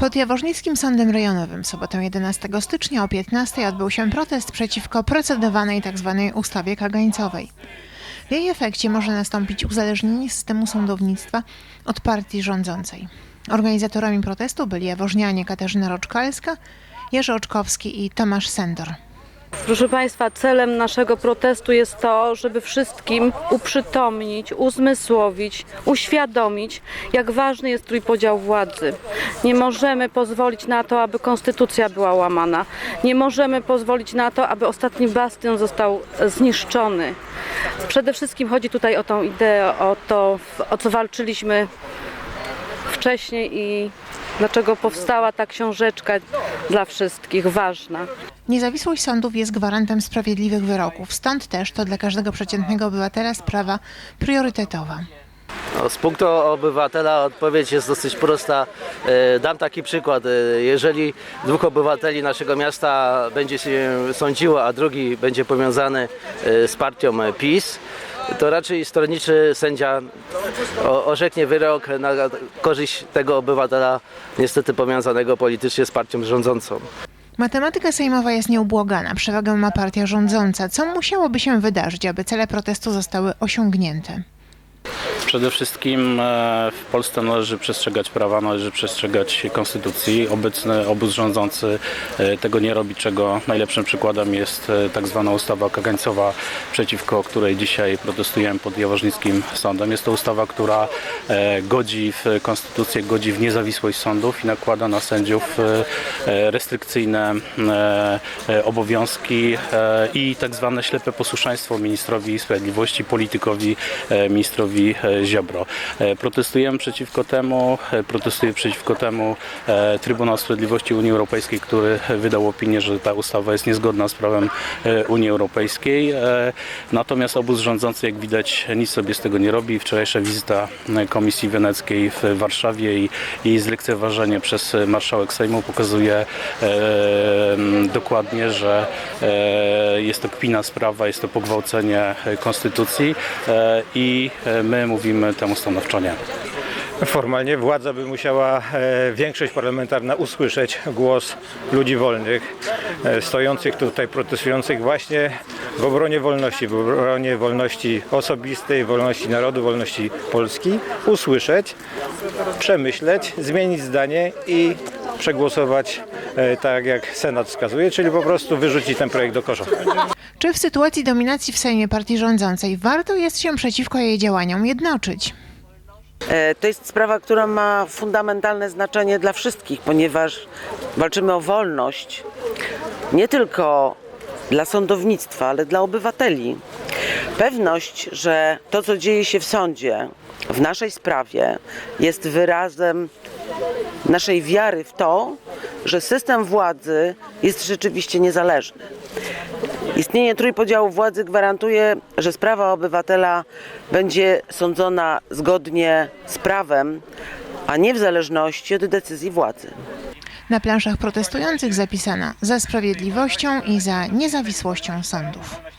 Pod Jaworznickim Sądem Rejonowym sobotę 11 stycznia o 15 odbył się protest przeciwko procedowanej tzw. ustawie kagańcowej. W jej efekcie może nastąpić uzależnienie systemu sądownictwa od partii rządzącej. Organizatorami protestu byli jaworznianie Katarzyna Roczkalska, Jerzy Oczkowski i Tomasz Sendor. Proszę Państwa, celem naszego protestu jest to, żeby wszystkim uprzytomnić, uzmysłowić, uświadomić, jak ważny jest trójpodział władzy. Nie możemy pozwolić na to, aby konstytucja była łamana. Nie możemy pozwolić na to, aby ostatni bastion został zniszczony. Przede wszystkim chodzi tutaj o tą ideę, o to, o co walczyliśmy wcześniej i dlaczego powstała ta książeczka dla wszystkich ważna. Niezawisłość sądów jest gwarantem sprawiedliwych wyroków, stąd też to dla każdego przeciętnego obywatela sprawa priorytetowa. No, z punktu obywatela odpowiedź jest dosyć prosta. E, Dam taki przykład. E, Jeżeli dwóch obywateli naszego miasta będzie się sądziło, a drugi będzie powiązany e, z partią PiS, to raczej stronniczy sędzia orzeknie wyrok na korzyść tego obywatela, niestety powiązanego politycznie z partią rządzącą. Matematyka sejmowa jest nieubłagana, przewagę ma partia rządząca. Co musiałoby się wydarzyć, aby cele protestu zostały osiągnięte? Przede wszystkim e, w Polsce należy przestrzegać prawa, należy przestrzegać konstytucji. Obecny obóz rządzący e, tego nie robi, czego najlepszym przykładem jest e, tak zwana ustawa kagańcowa, przeciwko której dzisiaj protestujemy pod Jaworznickim Sądem. Jest to ustawa, która godzi w konstytucję, godzi w niezawisłość sądów i nakłada na sędziów restrykcyjne obowiązki i tak zwane ślepe posłuszeństwo ministrowi sprawiedliwości, politykowi, ministrowi Ziobro. E, Protestujemy przeciwko temu, e, protestuje przeciwko temu e, Trybunał Sprawiedliwości Unii Europejskiej, który wydał opinię, że ta ustawa jest niezgodna z prawem Unii Europejskiej. Natomiast obóz rządzący, jak widać, nic sobie z tego nie robi. Wczorajsza wizyta Komisji Weneckiej w Warszawie i jej zlekceważenie przez marszałek Sejmu pokazuje dokładnie, że jest to kpina sprawa, jest to pogwałcenie konstytucji i my mówimy temu stanowczo nie. Formalnie władza by musiała e, większość parlamentarna usłyszeć głos ludzi wolnych, e, stojących tutaj, protestujących właśnie w obronie wolności, w obronie wolności osobistej, wolności narodu, wolności Polski, usłyszeć, przemyśleć, zmienić zdanie i przegłosować e, tak, jak Senat wskazuje, czyli po prostu wyrzucić ten projekt do kosza. Czy w sytuacji dominacji w Sejmie partii rządzącej warto jest się przeciwko jej działaniom jednoczyć? E, To jest sprawa, która ma fundamentalne znaczenie dla wszystkich, ponieważ walczymy o wolność nie tylko dla sądownictwa, ale dla obywateli. Pewność, że to, co dzieje się w sądzie, w naszej sprawie, jest wyrazem naszej wiary w to, że system władzy jest rzeczywiście niezależny. Istnienie trójpodziału władzy gwarantuje, że sprawa obywatela będzie sądzona zgodnie z prawem, a nie w zależności od decyzji władzy. Na planszach protestujących zapisano za sprawiedliwością i za niezawisłością sądów.